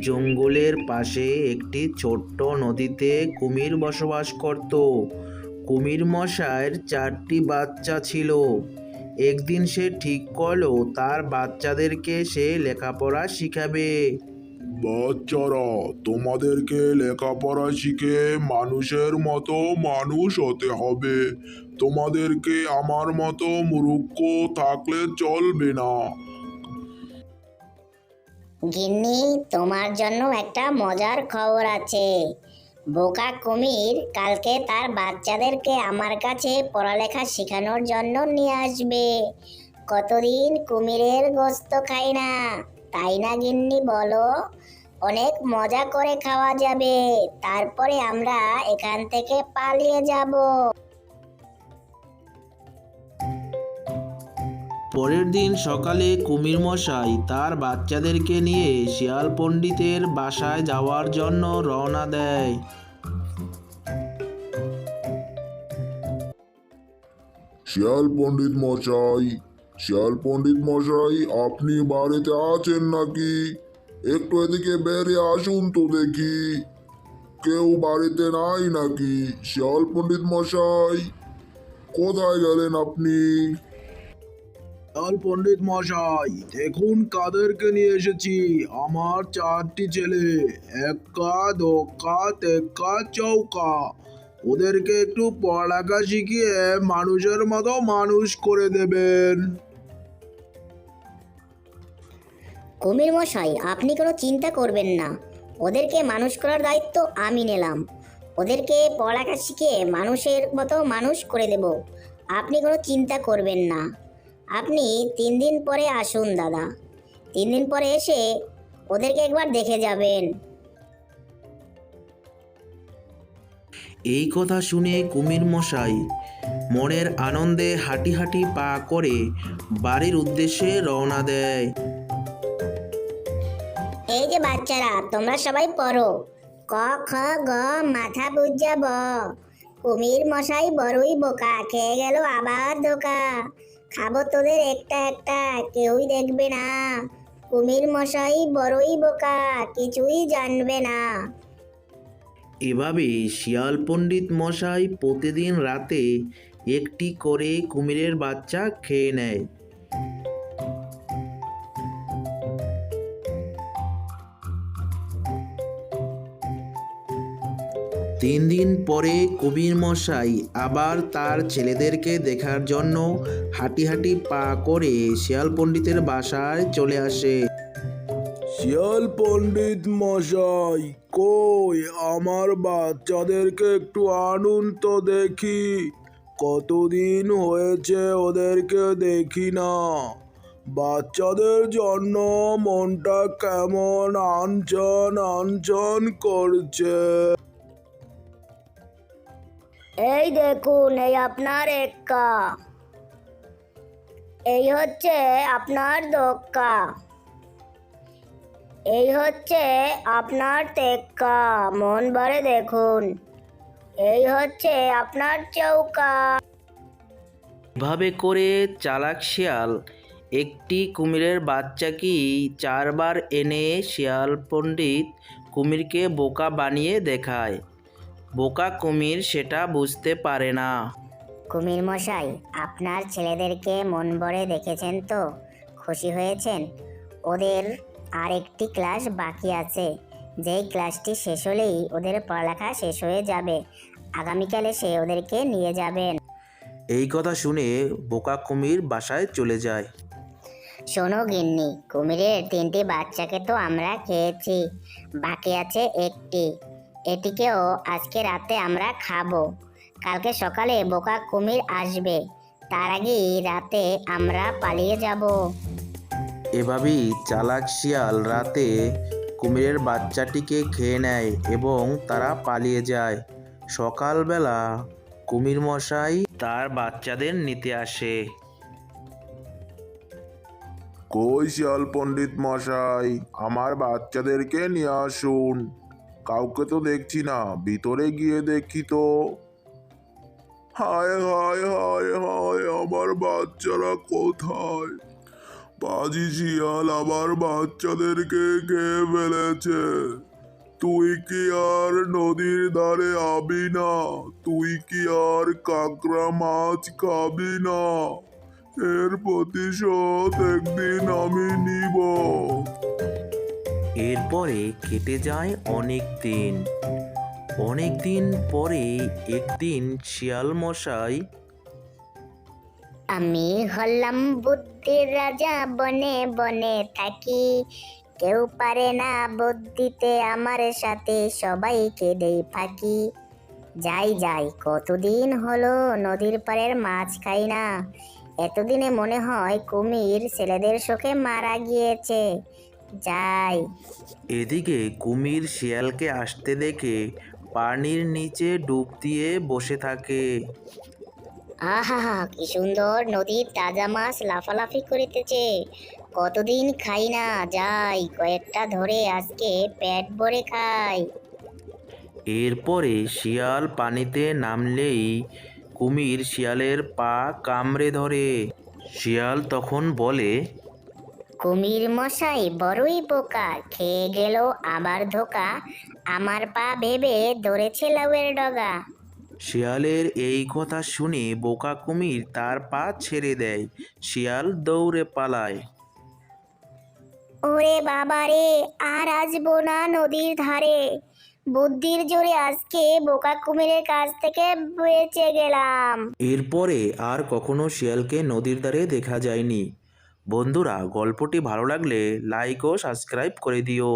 জঙ্গলের পাশে একটি ছোট্ট নদীতে কুমির বসবাস করত। কুমির মশাইয়ের চারটি বাচ্চা ছিল। একদিন সে ঠিক করল, তার বাচ্চাদেরকে সে লেখাপড়া শিখাবে। বাচ্চারা, তোমাদেরকে লেখাপড়া শিখে মানুষের মতো মানুষ হতে হবে। তোমাদেরকে আমার মতো মুরুক্ষ থাকলে চলবে না। গিন্নি, তোমার জন্য একটা মজার খবর আছে। বোকা কুমির কালকে তার বাচ্চাদেরকে আমার কাছে পড়ালেখা শেখানোর জন্য নিয়ে আসবে। কতদিন কুমিরের গোস্ত খাই না, তাই না গিন্নি বলো? অনেক মজা করে খাওয়া যাবে, তারপরে আমরা এখান থেকে পালিয়ে যাব। পরের দিন সকালে কুমির মশাই তার বাচ্চাদেরকে নিয়ে শিয়াল পণ্ডিতের বাসায় যাওয়ার জন্য রওনা দেয়। শিয়াল পণ্ডিত মশাই, শিয়াল পণ্ডিত মশাই, আপনি বাড়িতে আছেন নাকি? একটু এদিকে বেরিয়ে আসুন তো দেখি। কেউ বাড়িতে নাই নাকি, শিয়াল পণ্ডিত মশাই? কোথায় গেলেন আপনি? লাল পণ্ডিত মশাই, দেখুন কাদেরকে নিয়ে এসেছি। আমার চারটি ছেলে, একা দোকা তেক্কা চৌকা ওদেরকে একটু পড়ালেখা শিখিয়ে মানুষের মতো মানুষ করে দেবেন। কুমির মশাই, আপনি কোনো চিন্তা করবেন না। ওদেরকে মানুষ করার দায়িত্ব আমি নিলাম। ওদেরকে পড়ালেখা শিখিয়ে মানুষের মতো মানুষ করে দেব। আপনি কোনো চিন্তা করবেন না। আপনি তিন দিন পরে আসুন দাদা। তিন দিন পরে এসে ওদেরকে একবার দেখে যাবেন। এই কথা শুনে কুমির মশাই মনের আনন্দে হাঁটি হাঁটি পা করে বাড়ির উদ্দেশ্যে রওনা দেয়। এই যে বাচ্চারা তোমরা সবাই পড়ো। ক খ গ মাথা বুঝা ব কুমির মশাই বড়ই বোকা খেয়ে গেল আবার ধোকা। খাব তোদের একটা একটা, কেউই দেখবে না। কুমির মশাই বড়ই বোকা, কিছুই জানবে না। এভাবে শিয়াল পণ্ডিত মশাই প্রতিদিন রাতে একটি করে কুমিরের বাচ্চা খেয়ে নেয়। তিন দিন পরে কবির মশাই আবার তার ছেলেদেরকে দেখার জন্য হাঁটি হাঁটি পা করে শিয়াল পণ্ডিতের বাসায় চলে আসে। শিয়াল পণ্ডিত মশাই, কই আমার বাচ্চাদেরকে একটু আনুন তো দেখি। কতদিন হয়েছে ওদেরকে দেখি না। বাচ্চাদের জন্য মনটা কেমন আনচন আনচন করছে। এই দেখুন, এই আপনার এক্কা। এই হচ্ছে আপনার দোক্কা। এই হচ্ছে আপনার তেক্কা মন ভরে দেখুন। এই হচ্ছে আপনার চৌকা। এভাবে করে চালাক শিয়াল। একটি কুমিরের বাচ্চাকে চারবার এনে শিয়াল পণ্ডিত কুমিরকে বোকা বানিয়ে দেখায়? বোকা কুমির সেটা বুঝতে পারে না। কুমির মশাই আপনার ছেলেদেরকে মন ভরে দেখেছেন তো? খুশি হয়েছেন? ওদের আর একটি ক্লাস বাকি আছে। যেই ক্লাসটি শেষ হলেই ওদের পড়ালেখা শেষ হয়ে যাবে। আগামীকালে সে ওদেরকে নিয়ে যাবেন। এই কথা শুনে বোকা কুমির বাসায় চলে যায়। শোনো গিন্নি কুমিরের তিনটি বাচ্চাকে তো আমরা খেয়েছি। বাকি আছে একটি। এটিকেও আজকে রাতে আমরা খাব। কালকে সকালে বোকা কুমির আসবে। তার আগেই রাতে আমরা পালিয়ে যাব। এভাবেই চালাক শিয়াল রাতে কুমিরের বাচ্চাটিকে খেয়ে নেয় এবং তারা পালিয়ে যায়। সকালবেলা কুমির মশাই তার বাচ্চাদের নিতে আসে। কই শিয়াল পণ্ডিত মশাই আমার বাচ্চাদেরকে নিয়ে আসুন। কাউকে তো দেখছি না, ভিতরে গিয়ে দেখি তো। হায় হায় হায় হায়, আমার বাচ্চারা কোথায়? পাজি শিয়াল আবার বাচ্চাদেরকে খেয়ে ফেলেছে তুই কি আর নদীর ধারে আবি না? তুই কি আর কাঁকড়া মাছ খাবি না? এর প্রতিশোধ একদিন আমি নিব। এরপরে কেটে যায় অনেক দিন। অনেক দিন পরে একদিন শিয়াল মশাই আমি হলাম বুদ্ধির রাজা, বনে বনে থাকি। কেউ পারে না বুদ্ধিতে আমার সাথে সবাইকে দেই ফাঁকি। যাই যাই, কতদিন হলো নদীর পাড়ের মাছ খাই না। এতদিনে মনে হয় কুমির ছেলেদের শোকে মারা গিয়েছে। যাই। এদিকে কুমির শিয়ালকে আসতে দেখে পানির নিচে ডুব দিয়ে বসে থাকে। আহা কি সুন্দর নদীর তাজা মাছ লাফালাফি করিতেছে। কতদিন খাই না যাই কয়েকটা ধরে আজকে পেট ভরে খাই। এরপরে শিয়াল পানিতে নামলেই কুমির শিয়ালের পা কামড়ে ধরে। শিয়াল তখন বলে কুমির মশাই বড়ই বোকা খেয়ে গেল আবার ধোকা। আমার পা ভেবে ধরেছে লাউয়ের ডগা। শিয়ালের এই কথা শুনে বোকা কুমির তার পা ছেড়ে দেয়। শিয়াল দৌড়ে পালায়। ওরে বাবা রে আর আসব না নদীর ধারে। বুদ্ধির জোরে আজকে বোকা কুমিরের কাছ থেকে বেঁচে গেলাম। এরপরে আর কখনো শিয়ালকে নদীর ধারে দেখা যায়নি। বন্ধুরা গল্পটি ভালো লাগলে লাইক ও সাবস্ক্রাইব করে দিও।